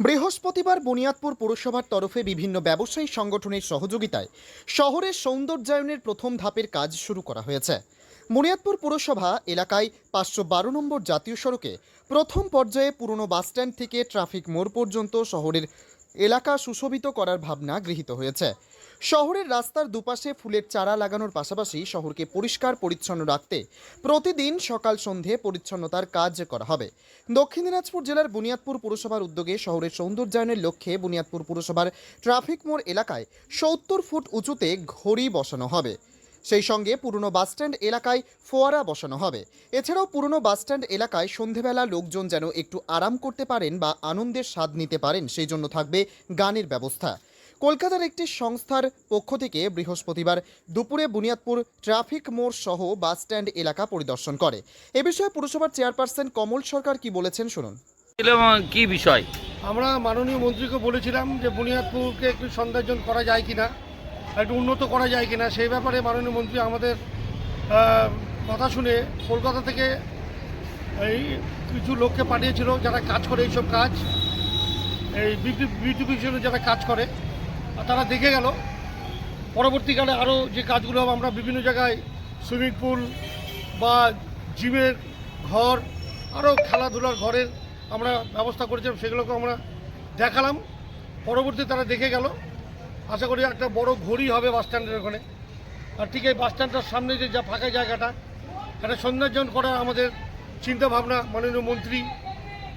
বৃহস্পতিবার বুনিয়াদপুর পুরসভার তরফে বিভিন্ন ব্যবসায়ী সংগঠনের সহযোগিতায় শহরের সৌন্দর্যায়নের প্রথম ধাপের কাজ শুরু করা হয়েছে। বুনিয়াদপুর পুরসভা এলাকায় পাঁচশো বারো নম্বর জাতীয় সড়কে প্রথম পর্যায়ে পুরনো বাসস্ট্যান্ড থেকে ট্রাফিক মোড় পর্যন্ত শহরের এলাকা সুশোভিত করার ভাবনা গৃহীত হয়েছে। শহরের রাস্তার দুপাশে ফুলের চারা লাগানোর পাশাপাশি শহরকে পরিষ্কার, পরিচ্ছন্ন রাখতে প্রতিদিন সকাল সন্ধে পরিচ্ছন্নতার কাজ করা হবে। দক্ষিণ দিনাজপুর জেলার বুনিয়াদপুর পুরসভার উদ্যোগে শহরের সৌন্দর্যায়নের লক্ষ্যে বুনিয়াদপুর পুরসভার ট্রাফিক মোড় এলাকায় সত্তর ফুট উঁচুতে ঘড়ি বসানো হবে। সেই সঙ্গে পুরনো বাসস্ট্যান্ড এলাকায় ফোয়ারা বসানো হবে। এছাড়াও পুরনো বাসস্ট্যান্ড এলাকায় সন্ধেবেলা লোকজন যেন একটু আরাম করতে পারেন বা আনন্দের স্বাদ নিতে পারেন সেই জন্য থাকবে গানের ব্যবস্থা। কলকাতার একটি সংস্থার পক্ষ থেকে বৃহস্পতিবার দুপুরে বুনিয়াদপুর ট্রাফিক মোড় সহ বাসস্ট্যান্ড এলাকা পরিদর্শন করে। এ বিষয়ে পুরসভার চেয়ারপারসন কমল সরকার কি বলেছেন শুনুন। কি বিষয়? আমরা মাননীয় মন্ত্রীকে বলেছিলাম যে বুনিয়াদপুরকে একটু সৌন্দর্যন করা যায় কিনা। একটু উন্নত করা যায় কিনা, সেই ব্যাপারে মাননীয় মন্ত্রী আমাদের কথা শুনে কলকাতা থেকে এই কিছু লোককে পাঠিয়েছিল যারা কাজ করে এইসব কাজ, এই বিদ্যুৎ বিউটিফিকেশনে যারা কাজ করে তারা দেখে গেল। পরবর্তীকালে আরও যে কাজগুলো হবে, আমরা বিভিন্ন জায়গায় সুইমিং পুল বা জিমের ঘর আরও খেলাধুলার ঘরের আমরা ব্যবস্থা করেছিলাম সেগুলোকে আমরা দেখালাম। পরবর্তী তারা দেখে গেল। আশা করি একটা বড় ঘড়ি হবে বাস স্ট্যান্ডের ওখানে। আর ঠিক এই বাস স্ট্যান্ডটার সামনে যে যা ফাঁকা জায়গাটা একটা সৌন্দর্যন করার আমাদের চিন্তা ভাবনা মাননীয় মন্ত্রী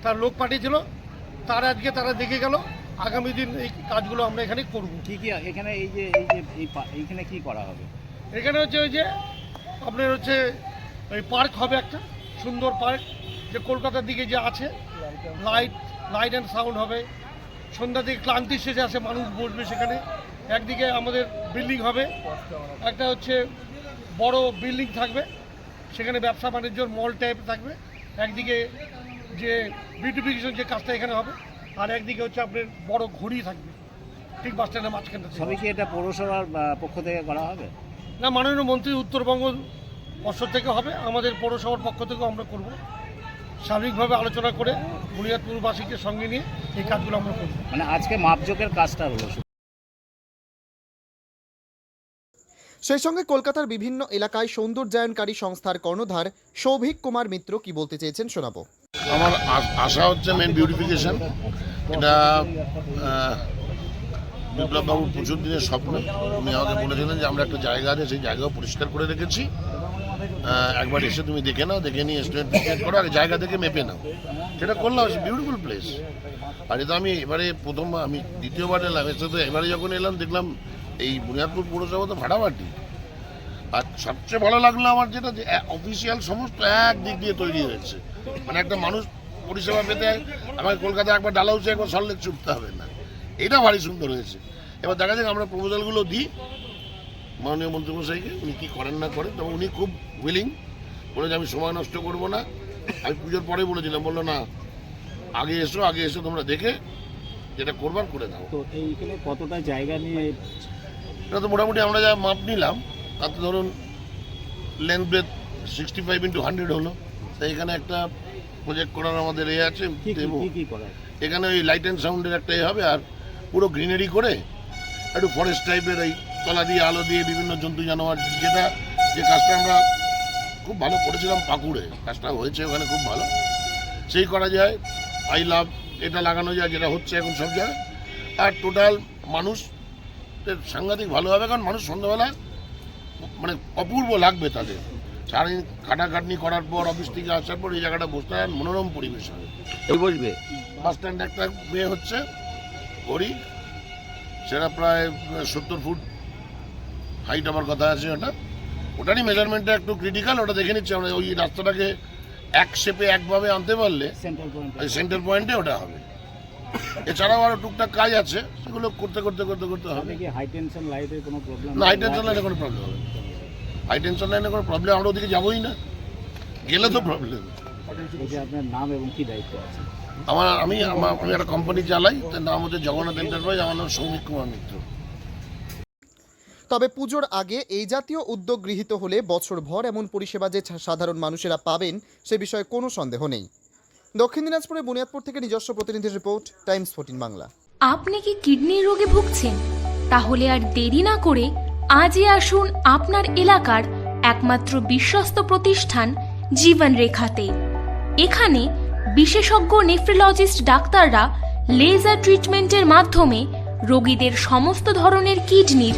তার লোক পাঠিয়েছিল। তার আজকে তারা দেখে গেল আগামী দিন এই কাজগুলো আমরা এখানে করব। কি কি এখানে এই যে এই যে এইখানে কি করা হবে? এখানে হচ্ছে ওই যে আপনার হচ্ছে ওই পার্ক হবে একটা সুন্দর পার্ক যে কলকাতার দিকে যে আছে লাইট লাইট অ্যান্ড সাউন্ড হবে। সন্ধ্যা দিকে ক্লান্তি শেষে আসে মানুষ বসবে সেখানে। একদিকে আমাদের বিল্ডিং হবে একটা হচ্ছে বড় বিল্ডিং থাকবে সেখানে ব্যবসা বাণিজ্যর মল টাইপ থাকবে। একদিকে যে বিউটিফিকেশন যে কাজটা এখানে হবে আর একদিকে হচ্ছে আপনার বড় ঘড়ি থাকবে ঠিক বাস স্ট্যান্ডের মাঝখানটা সবই কি এটা পৌরসভার পক্ষ থেকে করা হবে? না মাননীয় মন্ত্রী উত্তরবঙ্গ পর্ষদ থেকে হবে আমাদের পৌরসভার পক্ষ থেকেও আমরা করব। সার্বিকভাবে আলোচনা করে বুনিয়াদপুরবাসীকে সঙ্গে নিয়ে এই কাজগুলো আমরা করব। মানে আজকে মাপজোকের কাজটা হলো সেই সঙ্গে কলকাতার বিভিন্ন এলাকায় সৌন্দর্যায়নকারী সংস্থার কর্ণধার সৌভিক কুমার মিত্র কি বলতে চেয়েছেন শোনাবো। আমার আশা হচ্ছে মেন বিউটিফিকেশন এটা বিপ্লববাবুর প্রচুর দিনের স্বপ্ন। উনি আমাকে বলেছিলেন যে আমরা একটা জায়গা আছে সেই জায়গাও পরিষ্কার করে রেখেছি। একবার এসে তুমি দেখে নাও, দেখে নিয়ে ফিস্টিমেট করো, আগে জায়গা দেখে মেপে নাও। সেটা করলাম বিউটিফুল প্লেস আর এটা আমি এবারে প্রথম, আমি দ্বিতীয়বার এলাম এসে তো এবারে যখন এলাম, দেখলাম এই বুনিয়াদপুর পৌরসভা তো ভাড়াবাটি। আর সবচেয়ে ভালো লাগল আমার যেটা, যে অফিসিয়াল সমস্ত এক দিক দিয়ে তৈরি হয়েছে। মানে একটা মানুষ পরিষেবা পেতে আমাকে কলকাতায় একবার ডালাউসে একবার সল্লেক ছুটতে হবে না। এটা ভারী সুন্দর হয়েছে। এবার দেখা যাক আমরা প্রপোজালগুলো দিই। মাননীয় মন্ত্রীমশাইকে উনি কী করেন না করেন তবে উনি খুব উইলিং বলে যে আমি সময় নষ্ট করব না। আমি পুজোর পরে বলেছিলাম বলল না আগে এসো আগে এসো তোমরা দেখে যেটা করবার করে দাও। তো এইখানে কতটা জায়গা নিয়ে এটা তো মোটামুটি আমরা যা মাপ নিলাম তাতে ধরুন length breadth sixty five into hundred হলো। তাই এখানে একটা প্রজেক্ট করার আমাদের এ আছে এখানে ওই লাইট অ্যান্ড সাউন্ডের একটা এ হবে আর পুরো গ্রিনারি করে একটু ফরেস্ট টাইপের এই তলা দিয়ে আলো দিয়ে বিভিন্ন জন্তু জানোয়ার যেটা যে কাজটা আমরা খুব ভালো করেছিলাম পাকুড়ে। কাজটা হয়েছে ওখানে খুব ভালো। সেই করা যায়। আই লাভ এটা লাগানো যায় যেটা হচ্ছে এখন সব জায়গায়। আর টোটাল মানুষ সাংঘাতিক ভালো হবে কারণ মানুষ সন্ধ্যাবেলা মানে অপূর্ব লাগবে তাদের। সারাদিন খাটাখাটনি করার পর অফিস থেকে আসার পর এই জায়গাটা বসতে হয় মনোরম পরিবেশ হবে। এই বসবে? বাস স্ট্যান্ড একটা মেয়ে হচ্ছে গড়ি সেটা প্রায় সত্তর ফুট হাইট আমার কথা আছে ওটা। ওটারই মেজারমেন্টটা একটু ক্রিটিক্যাল ওটা দেখে নিচ্ছি আমরা। ওই রাস্তাটাকে এক শেপে একভাবে আনতে পারলে সেন্টার পয়েন্টে ওটা হবে। এছাড়াও আরও টুকটাক কাজ আছে সেগুলো করতে করতে করতে করতে হবে। হাই টেনশন লাইটের কোনো প্রবলেম না হাই টেনশন লাইনে কোনো প্রবলেম হবে হাই টেনশন লাইনে কোনো প্রবলেম আমরা ওদিকে যাবোই না। গেলে তো প্রবলেম আপনার নাম এবং কি দায়িত্ব আছে? আমার আমি আমার আমি একটা কোম্পানি চালাই তার নাম হচ্ছে জগন্নাথ এন্টারপ্রাইজ আমার নাম সৌমিক কুমার মিত্র। তবে পুজোর আগে এই জাতীয় উদ্যোগ গৃহীত হলে বছরভর এমন পরিষেবা যে সাধারণ মানুষেরা পাবেন, সে বিষয়ে কোনো সন্দেহ নেই। দক্ষিণ দিনাজপুরে বুনিয়াদপুর থেকে নিজস্ব প্রতিনিধির রিপোর্ট, টাইমস ফোর্টিন বাংলা। আপনি কি কিডনির রোগে ভুগছেন? তাহলে আর দেরি না করে আজই আসুন আপনার এলাকার একমাত্র বিশ্বস্ত প্রতিষ্ঠান জীবন রেখাতে। এখানে বিশেষজ্ঞ নেফ্রোলজিস্ট ডাক্তাররা লেজার ট্রিটমেন্টের মাধ্যমে রোগীদের সমস্ত ধরনের কিডনির